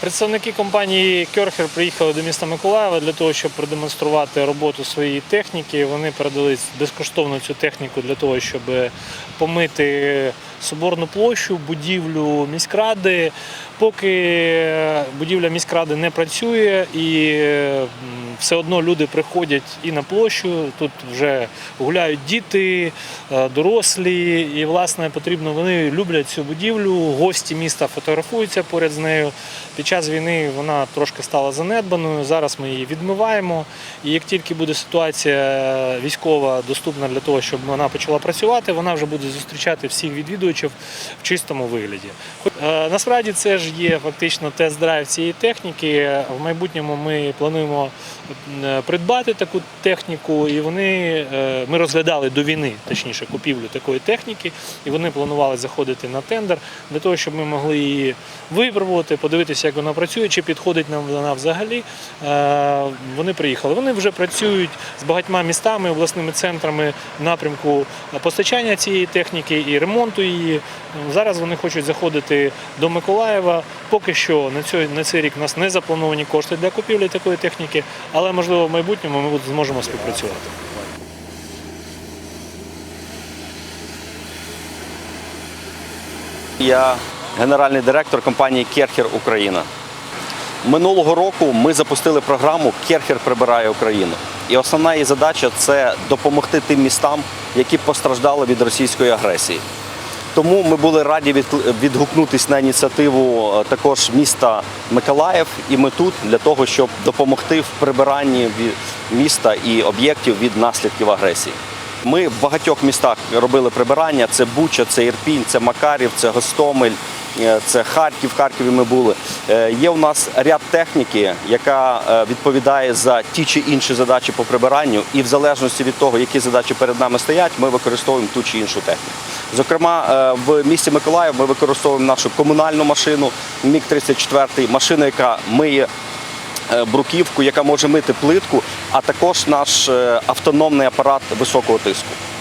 Представники компанії Керхер приїхали до міста Миколаєва для того, щоб продемонструвати роботу своєї техніки. Вони передали безкоштовно цю техніку для того, щоб помити соборну площу, будівлю міськради. Поки будівля міськради не працює і все одно люди приходять і на площу. Тут вже гуляють діти, е, дорослі, і власне потрібно. Вони люблять цю будівлю. Гості міста фотографуються поряд з нею. Під час війни вона трошки стала занедбаною. Зараз ми її відмиваємо. І як тільки буде ситуація військова доступна для того, щоб вона почала працювати, вона вже буде зустрічати всіх відвідувачів в чистому вигляді. Е, Насправді це ж є фактично тест-драйв цієї техніки. В майбутньому ми плануємо придбати таку техніку, і вони е, ми розглядали до війни, точніше, купівлю такої техніки, і вони планували заходити на тендер для того, щоб ми могли її випробувати, подивитися, як вона працює, чи підходить нам вона взагалі. Е, Вони приїхали. Вони вже працюють з багатьма містами, обласними центрами напрямку постачання цієї техніки і ремонту її. Зараз вони хочуть заходити до Миколаєва. Поки що на цей рік у нас не заплановані кошти для купівлі такої техніки, але можливо в майбутньому ми зможемо співпрацювати. Я генеральний директор компанії Керхер Україна. Минулого року ми запустили програму Керхер прибирає Україну. І основна її задача це допомогти тим містам, які постраждали від російської агресії. Тому ми були раді від- відгукнутись на ініціативу е, також міста Миколаїв, і ми тут для того, щоб допомогти в прибиранні міста і об'єктів від наслідків агресії. Ми в багатьох містах робили прибирання: це Буча, це Ірпінь, це Макарів, це Гостомель, е, це Харків. В Харкові ми були. Е, Є у нас ряд техніки, яка відповідає за ті чи інші задачі по прибиранню, і в залежності від того, які задачі перед нами стоять, ми використовуємо ту чи іншу техніку. Зокрема, е, в місті Миколаїв ми використовуємо нашу комунальну машину Мік 34 машину, яка миє е, бруківку, яка може мити плитку, а також наш е, автономний апарат високого тиску.